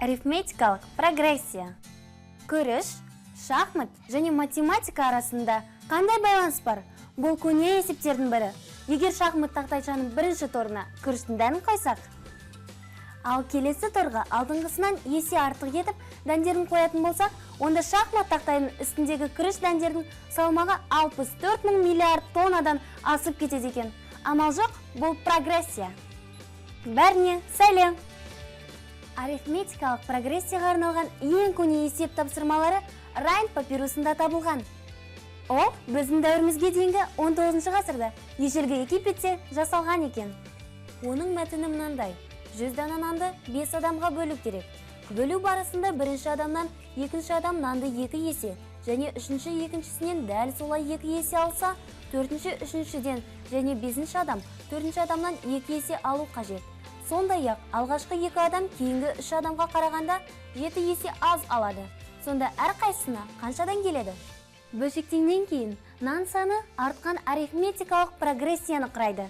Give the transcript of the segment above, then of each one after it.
арифметикалық прогрессия. Күріш шахмат және математика арасында қандай байланыс бар? Бұл көне есептердің бірі. Егер шахмат тақтайшаның бірінші торына күріштің дәнін қойсақ ал келесі торға алдыңғысынан есе артық етіп дәндерін қоятын болсақ онда шахмат тақтайының үстіндегі күріш дәндердің салмағы 64 мың миллиард тоннадан асып кетеді екен. Амал жоқ бұл прогрессия. Бәріне сәлем! Арифметикалық прогрессияға арналған ең көне есеп тапсырмалары райн папирусында табылған. Ол біздің дәуірімізге дейінгі 19 ғасырда ежелгі египетте жасалған екен. Оның мәтіні мынандай. Жүз дана нанды бес адамға бөлу керек. Бөлу барысында бірінші адамнан екінші адам нанды екі есе және үшінші екіншісінен дәл солай екі есе алса төртінші үшіншіден және бесінші адам төртінші адамнан екі есе алу қажет. Сондай ақ алғашқы екі адам кейінгі үш адамға қарағанда жеті есе аз алады. Сонда әрқайсысына қаншадан келеді? Бөлшектенгеннен кейін нан саны артқан арифметикалық прогрессияны құрайды.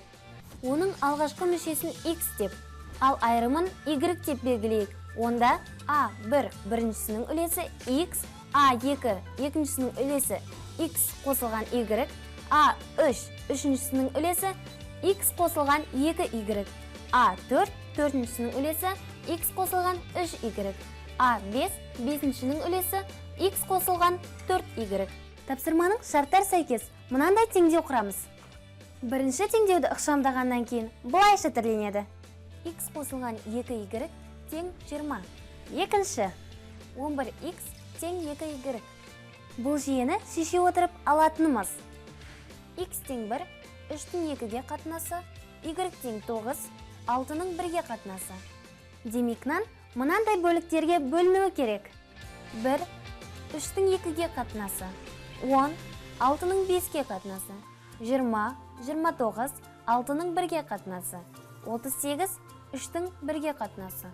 Оның алғашқы мүшесін x деп ал айырымын y деп белгілейік. Онда a1 біріншісінің үлесі x a2 екіншісінің үлесі x қосылған y a3 үшіншісінің үлесі x қосылған 2y a4 төртіншісінің үлесі x қосылған 3y a5 бесіншінің үлесі x қосылған 4y тапсырманың шарттар сәйкес мынандай теңдеу құрамыз. Бірінші теңдеуді ықшамдағаннан кейін былайша түрленеді. X қосылған 2y тең 20 екінші 11x тең 2y бұл жүйені шеше отырып алатынымыз. X тең 1 3-тің 2-ге қатынасы y тең 9 6-ның 1-ге қатынасы. Демек нан мынандай бөліктерге бөлінуі керек. 1 3-тің 2-ге қатынасы. 10 6-ның 5-ге қатынасы. 20 29 6-ның 1-ге қатынасы. 38 3-тің 1-ге қатынасы.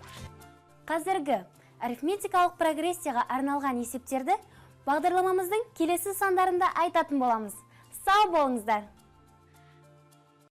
Қазіргі арифметикалық прогрессияға арналған есептерді бағдарламамыздың келесі сандарында айтатын боламыз. Сау болыңыздар!